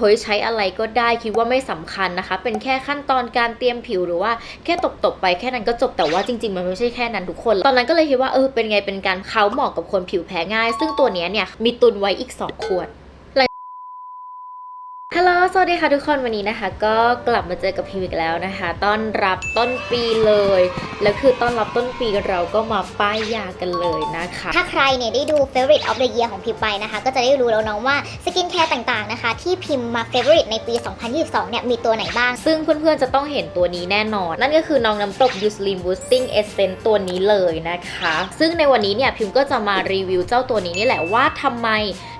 เฮ้ยใช้อะไรก็ได้คิดว่าไม่สำคัญนะคะ เป็นแค่ขั้นตอนการเตรียมผิวหรือว่าแค่ตบๆไปแค่นั้นก็จบแต่ว่าจริงๆ มันไม่ใช่แค่นั้นทุกคน ตอนนั้นก็เลยคิดว่าเออเป็นไงเป็นการเขาเหมาะกับคนผิวแพ้ง่าย ซึ่งตัวนี้เนี่ยมีตุนไว้อีก 2 ขวด ฮัลโหล สวัสดีค่ะทุกคน วันนี้นะคะ ก็กลับมาเจอกับพิมอีกแล้วนะคะ ต้อนรับต้นปีเลย แล้วคือต้อนรับต้นปีเราก็มาป้ายยากันเลยนะคะ ถ้าใครเนี่ยได้ดู Favorite of the Year ของพิมไปนะคะ ก็จะได้รู้แล้วเน้องว่าสกินแคร์ต่างๆนะคะ ที่พิมพ์มา Favorite ในปี 2022 เนี่ย มีตัวไหนบ้าง ซึ่งเพื่อนๆ จะต้องเห็นตัวนี้แน่นอน นั่นก็คือน้องน้ำตก u s l i m Boosting Essence ตัวนี้เลยนะคะ ซึ่งในวันนี้เนี่ยพิมก็จะมารีวิวเจ้าตัวนี้นี่แหละว่าทำไม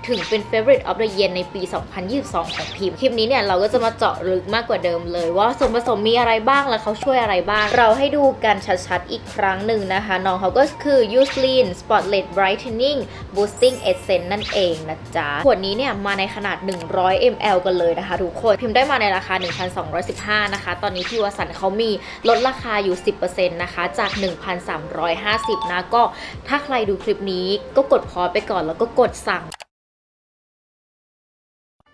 ถึงเป็น Favorite of the Year ในปี 2022 ของพิมคลิปนี้เนี่ยเราก็จะมาเจาะลึกมากกว่าเดิมเลย ว่าส่วนผสมมีอะไรบ้างและเขาช่วยอะไรบ้าง เราให้ดูกันชัดๆ อีกครั้งหนึ่งนะคะ น้องเขาก็คือ u s l i n Spotlight Brightening Boosting Essence นั่นเองนะจ๊ะ ขวดนี้เนี่ยมาในขนาด 100 ml กันเลยนะคะทุกคนพิมพ์ได้มาในราคา 1,215 นะคะ ตอนนี้ที่วสันเขามีลดราคาอยู่ 10%นะคะจาก 1,350 นะก็ถ้าใครดูคลิปนี้ก็กดพอไปก่อนแล้วก็กดสั่ง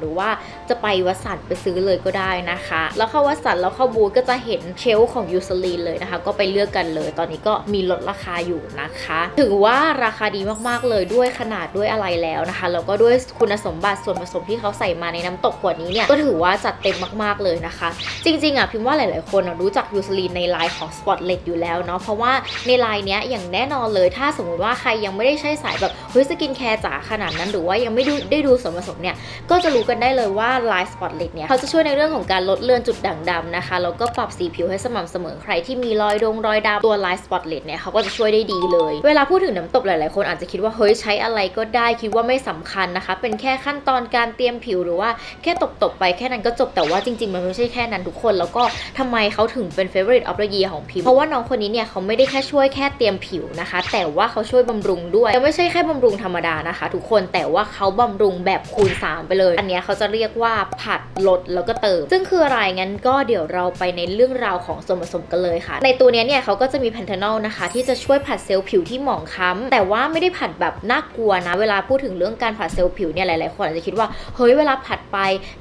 หรือว่าจะไปวัดสันไปซื้อเลยก็ได้นะคะ แล้วเข้าวัดสันแล้วเข้าบูธก็จะเห็นเชลของยูซลีนเลยนะคะ ก็ไปเลือกกันเลย ตอนนี้ก็มีลดราคาอยู่นะคะ ถือว่าราคาดีมากๆเลยด้วยขนาดด้วยอะไรแล้วนะคะแล้วก็ด้วยคุณสมบัติส่วนผสมที่เขาใส่มาในน้ำตกขวดนี้เนี่ยก็ถือว่าจัดเต็มมากๆเลยนะคะ จริงๆอะพิมพ์ว่าหลายๆคนรู้จักยูซลีนในไลน์ของ Spotlight อยู่แล้วเนาะเพราะว่าในไลน์เนี้ยอย่างแน่นอนเลย ถ้าสมมติว่าใครยังไม่ได้ใช้สายแบบเฮ้ยสกินแคร์จ๋าขนาดนั้น หรือว่ายังไม่ได้ดูส่วนผสมเนี่ยก็จะรู้กันได้เลยว่า Line Spot Lid เนี่ยเขาจะช่วยในเรื่องของการลดเลือนจุดด่างดำนะคะแล้วก็ปรับสีผิวให้สม่ำเสมอใครที่มีรอยดงรอยดำตัว Line Spot Lid เนี่ยเขาก็จะช่วยได้ดีเลย เวลาพูดถึงน้ำตบหลาย ๆ คนอาจจะคิดว่าเฮ้ยใช้อะไรก็ได้คิดว่าไม่สำคัญนะคะ เป็นแค่ขั้นตอนการเตรียมผิวหรือว่าแค่ตบ ๆ ไปแค่นั้นก็จบแต่ว่าจริง ๆ มันไม่ใช่แค่นั้นทุกคน แล้วก็ทำไมเขาถึงเป็น favorite of the year ของพิมเพราะว่าน้องคนนี้เนี่ยเขาไม่ได้แค่ช่วยแค่เตรียมผิวนะคะ แต่ว่าเขาช่วยบำรุงด้วยแล้วไม่ใช่แค่บำรุงธรรมดานะคะ ทุกคนแต่ว่าเขาบำรุงแบบคูณ 3 ไปเลยอันเนี้ยเขาจะเรียกว่าผัดลดแล้วก็เติม ซึ่งคืออะไรงั้นก็เดี๋ยวเราไปในเรื่องราวของส่วนผสมกันเลยค่ะ ในตัวนี้เนี่ยเขาก็จะมีแพนเทนอลนะคะ ที่จะช่วยผัดเซลล์ผิวที่หมองคล้ำแต่ว่าไม่ได้ผัดแบบน่ากลัวนะ เวลาพูดถึงเรื่องการผัดเซลล์ผิวเนี่ยหลาย ๆ คนอาจจะคิดว่าเฮ้ยเวลาผัดไป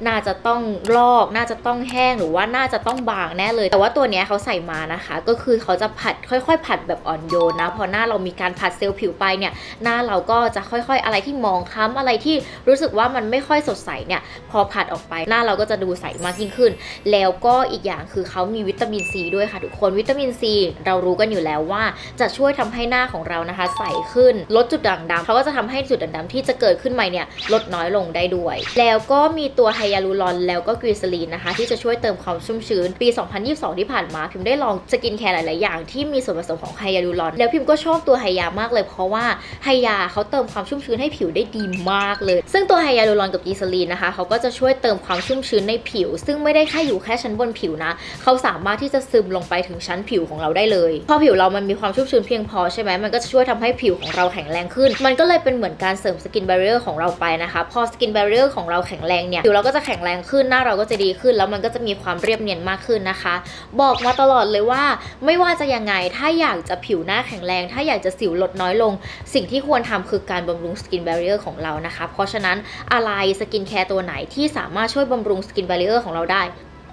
น่าจะต้องลอก น่าจะต้องแห้งหรือว่าน่าจะต้องบางแน่เลย แต่ว่าตัวนี้เขาใส่มานะคะ ก็คือเขาจะผัดค่อย ๆ ผัดแบบอ่อนโยนนะพอหน้าเรามีการผัดเซลล์ผิวไปเนี่ยหน้าเราก็จะค่อย ๆ อะไรที่หมองคล้ำอะไรที่รู้สึกว่ามันไม่ค่อยสดใสเนี่ยพอผัดออกไปหน้าเราก็จะดูใสมากยิ่งขึ้น แล้วก็อีกอย่างคือเขามีวิตามินซีด้วยค่ะทุกคนวิตามินซีเรารู้กันอยู่แล้วว่าจะช่วยทำให้หน้าของเรานะคะ ใสขึ้นลดจุดด่างดำเขาก็จะทำให้จุดด่างดำที่จะเกิดขึ้นใหม่เนี่ยลดน้อยลงได้ด้วย แล้วก็มีตัวไฮยาลูรอนแล้วก็กรีซลีนนะคะ ที่จะช่วยเติมความชุ่มชื้น ปี 2022 ที่ผ่านมาพิมได้ลองสกินแคร์หลาย ๆ อย่างที่มีส่วนผสมของไฮยาลูรอน แล้วพิมก็ชอบตัวไฮยามากเลยเพราะว่าไฮยาเขาเติมความชุ่มชื้นให้ผิวได้ดีมากเลย ซึ่งตัวไฮยาลูรอนกับกรีซลีนนะคะเขาก็จะช่วยเติมความชุ่มชื้นในผิว ซึ่งไม่ได้แค่อยู่แค่ชั้นบนผิวนะ เขาสามารถที่จะซึมลงไปถึงชั้นผิวของเราได้เลยพอผิวเรามันมีความชุ่มชื้นเพียงพอใช่ไหมมันก็จะช่วยทำให้ผิวของเราแข็งแรงขึ้น มันก็เลยเป็นเหมือนการเสริมสกิน b บ r เ i อร์ของเราไปนะคะ พอสกิน b บ r เ i อร์ของเราแข็งแรงเนี่ยผิวเราก็จะแข็งแรงขึ้นหน้าเราก็จะดีขึ้น แล้วมันก็จะมีความเรียบเนียนมากขึ้นนะคะ บอกมาตลอดเลยว่าไม่ว่าจะยังไงถ้าอยากจะผิวหน้าแข็งแรง ถ้าอยากจะสิวลดน้อยลง สิ่งที่ควรทำคือการบำรุงสกิน b บ r เ i อร์ของเรานะคะ เพราะฉะนั้นอะไรสกินแคร์ตัวไหนที่สามารถช่วยบำรุงสกิน b บ r เออร์ของเราได้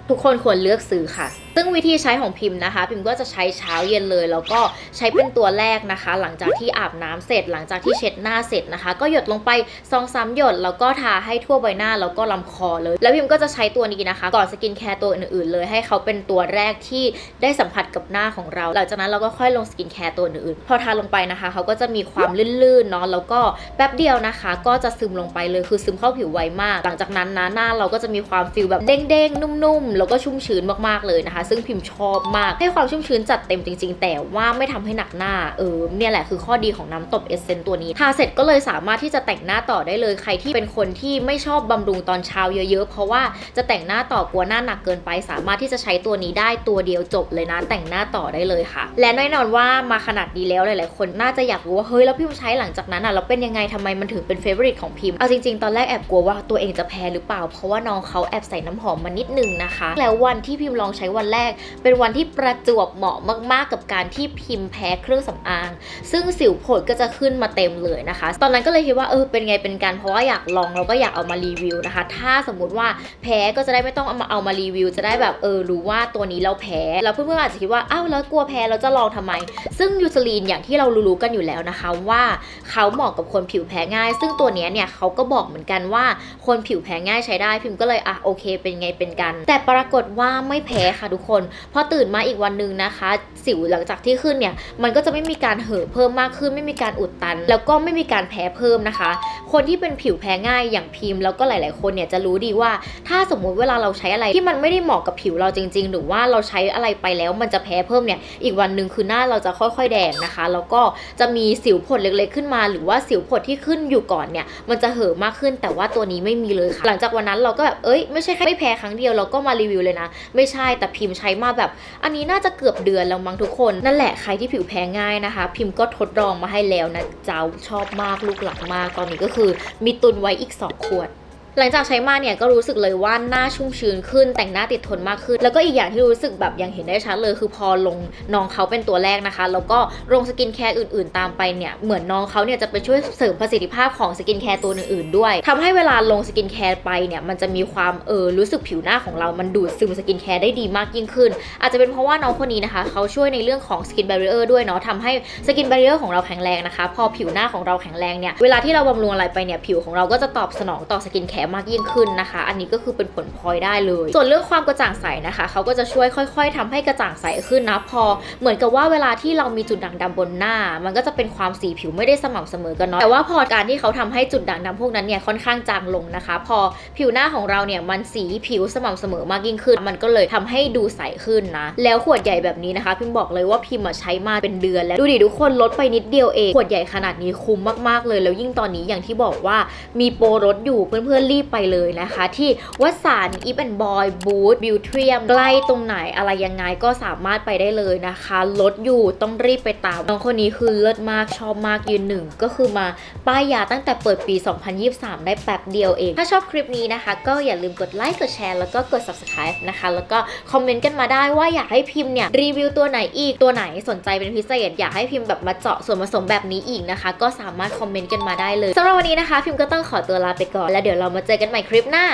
ทุกคนควรเลือกซื้อค่ะซึ่งวิธีใช้ของพิมพ์นะคะ พิมพ์ก็จะใช้เช้าเย็นเลย แล้วก็ใช้เป็นตัวแรกนะคะ หลังจากที่อาบน้ำเสร็จ หลังจากที่เช็ดหน้าเสร็จนะคะ ก็หยดลงไป2องสามหยดแล้วก็ทาให้ทั่วใบหน้าแล้วก็ลำคอเลย แล้วพิมพ์ก็จะใช้ตัวนี้นะคะ ก่อนสกินแคร์ตัวอื่นๆเลย ให้เขาเป็นตัวแรกที่ได้สัมผัสกับหน้าของเรา หลังจากนั้นเราก็ค่อยลงสกินแคร์ตัวอื่นๆพอทาลงไปนะคะเขาก็จะมีความลื่นๆเนาะแล้วก็แป๊บเดียวนะคะ ก็จะซึมลงไปเลยคือซึมเข้าผิวไวมาก หลังจากนั้นนะหน้าเราก็จะมีความฟิลแบบเด้งๆนุ่มๆแล้วก็ชุ่มชื้นมากๆเลยนะคะซึ่งพิมพ์ชอบมากให้ความชุ่มชื้นจัดเต็มจริง ๆ แต่ว่าไม่ทำให้หนักหน้าเออเนี่ยแหละคือข้อดีของน้ำตบเอเซนตัวนี้ทาเสร็จก็เลยสามารถที่จะแต่งหน้าต่อได้เลยใครที่เป็นคนที่ไม่ชอบบำรุงตอนเช้าเยอะๆ เพราะว่าจะแต่งหน้าต่อกลัวหน้าหนักเกินไป สามารถที่จะใช้ตัวนี้ได้ตัวเดียวจบเลยนะ แต่งหน้าต่อได้เลยค่ะ และแน่นอนว่ามาขนาดนี้แล้วหลายๆ คนน่าจะอยากรู้ว่าเฮ้ยแล้วพิมใช้หลังจากนั้นอะเราเป็นยังไงทำไมมันถึงเป็นเฟเวอริตของพิมเอาจริงๆตอนแรกแอบกลัวว่าตัวเองจะแพ้หรือเปล่า เพราะว่าน้องเขาแอบใส่น้ำหอมมานิดนึงนะคะ แล้ววันที่พิมลองใช้วันแรก เป็นวันที่ประจวบเหมาะมาก ๆ กับการที่พิมพ์แพ้เครื่องสำอาง ซึ่งสิวผดก็จะขึ้นมาเต็มเลยนะคะ ตอนนั้นก็เลยคิดว่าเออเป็นไงเป็นกันเพราะว่าอยากลองแล้วก็อยากเอามารีวิวนะคะ ถ้าสมมุติว่าแพ้ก็จะได้ไม่ต้องเอามาเอามารีวิว จะได้แบบเออรู้ว่าตัวนี้เราแพ้แล้วเพื่อนๆอาจจะคิดว่าอ้าวแล้วกลัวแพ้เราจะลองทำไม ซึ่งยูซลีนอย่างที่เรารู้ๆกันอยู่แล้วนะคะว่าเขาเหมาะกับคนผิวแพ้ง่าย ซึ่งตัวนี้เนี่ยเขาก็บอกเหมือนกันว่าคนผิวแพ้ง่ายใช้ได้พิมพ์ก็เลยอะโอเค เป็นไงเป็นกัน แต่ปรากฏว่าไม่แพ้ค่ะทุกคน พอตื่นมาอีกวันหนึ่งนะคะ สิวหลังจากที่ขึ้นเนี่ย มันก็จะไม่มีการเห่อเพิ่มมากขึ้น ไม่มีการอุดตัน แล้วก็ไม่มีการแพ้เพิ่มนะคะ คนที่เป็นผิวแพ้ง่ายอย่างพิมพ์ แล้วก็หลาย ๆ คนเนี่ยจะรู้ดีว่า ถ้าสมมุติเวลาเราใช้อะไรที่มันไม่ได้เหมาะกับผิวเราจริง ๆ หรือว่าเราใช้อะไรไปแล้วมันจะแพ้เพิ่มเนี่ย อีกวันหนึ่งคือหน้าเราจะค่อย ๆ แดงนะคะ แล้วก็จะมีสิวผดเล็ก ๆ ขึ้นมา หรือว่าสิวผดที่ขึ้นอยู่ก่อนเนี่ย มันจะเห่อมากขึ้น แต่ว่าตัวนี้ไม่มีเลยค่ะ หลังจากวันนั้นเราก็แบบ เอ้ย ไม่ใช่แค่ไม่แพ้ครั้งเดียว เราก็มารีวิวเลยนะ ไม่ใช่ แต่พิมมใช้มาแบบ อันนี้น่าจะเกือบเดือนแล้วมั้งทุกคน นั่นแหละใครที่ผิวแพ้ง่ายนะคะ พิมพ์ก็ทดลองมาให้แล้วนะเจ้าชอบมากลูกหลักมากตอนนี้ก็คือมีตุนไว้อีก 2 ขวด หลังจากใช้มาเนี่ยก็รู้สึกเลยว่าหน้าชุ่มชื้นขึ้น แต่งหน้าติดทนมากขึ้น แล้วก็อีกอย่างที่รู้สึกแบบย่างเห็นได้ชัดเลยคือพอลงน้องเขาเป็นตัวแรกนะคะ แล้วก็ลงสกินแคร์อื่นๆ ตามไปเนี่ยเหมือนน้องเขาเนี่ยจะไปช่วยเสริมประสิทธิภาพของสกินแคร์ตัวอื่นๆ ด้วยทำให้เวลาลงสกินแคร์ไปเนี่ยมันจะมีความเออรู้สึกผิวหน้าของเรามันดูดซึมสกินแคร์ได้ดีมากยิ่งขึ้น อาจจะเป็นเพราะว่าน้องคนนี้นะคะเขาช่วยในเรื่องของสกิน b บ r ร i เออร์ด้วยเนาะทำให้สกิน b บ r ร i เออร์ของเราแข็งแรงนะคะ พอผิวหน้าของเราแข็งแรงเนี่ยเวลาที่เราบำรุงอะไรไปเนี่ยผิวของเราก็จะตอบสนองต่อสกินแคร์มากยิ่งขึ้นนะคะ อันนี้ก็คือเป็นผลพลอยได้เลย ส่วนเรื่องความกระจ่างใสนะคะเขาก็จะช่วยค่อย ๆทำให้กระจ่างใสขึ้นนะพอ เหมือนกับว่าเวลาที่เรามีจุดด่างดำบนหน้า มันก็จะเป็นความสีผิวไม่ได้สม่ำเสมอกันเนาะแต่ว่าพอการที่เขาทำให้จุดด่างดำพวกนั้นเนี่ยค่อนข้างจางลงนะคะ พอผิวหน้าของเราเนี่ยมันสีผิวสม่ำเสมอมากยิ่งขึ้น มันก็เลยทำให้ดูใสขึ้นนะ แล้วขวดใหญ่แบบนี้นะคะ พิมบอกเลยว่าพิมอะใช้มาเป็นเดือนแล้วดูดิทุกคนลดไปนิดเดียวเองขวดใหญ่ขนาดนี้คุ้มมากๆเลย แล้วยิ่งตอนนี้อย่างที่บอกว่ามีโปรลดอยู่เพื่อนๆรีบไปเลยนะคะ ที่วัดสารอีฟแอนบอยบูธบิวเทียมใกล้ตรงไหนอะไรยังไงก็สามารถไปได้เลยนะคะลดอยู่ต้องรีบไปตามน้องคนนี้คือเลิศมากชอบมากยืนหนึ่งก็คือมาป้ายยาตั้งแต่เปิดปี 2023 ได้แป๊บเดียวเอง ถ้าชอบคลิปนี้นะคะ ก็อย่าลืมกดไลค์กดแชร์แล้วก็กด subscribe นะคะ แล้วก็คอมเมนต์กันมาได้ว่าอยากให้พิมพ์เนี่ยรีวิวตัวไหนอีกตัวไหนสนใจเป็นพิเศษ อยากให้พิมพ์แบบมาเจาะส่วนผสมแบบนี้อีกนะคะ ก็สามารถคอมเมนต์กันมาได้เลยสำหรับวันนี้นะคะ พิมพ์ก็ต้องขอตัวลาไปก่อนแล้วเดี๋ยวเรามาเจอกันใหม่คลิปหน้า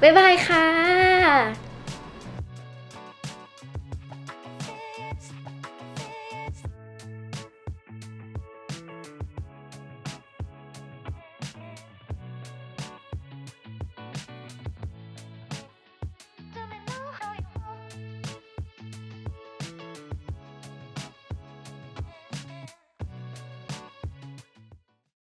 บ๊ายบายค่ะ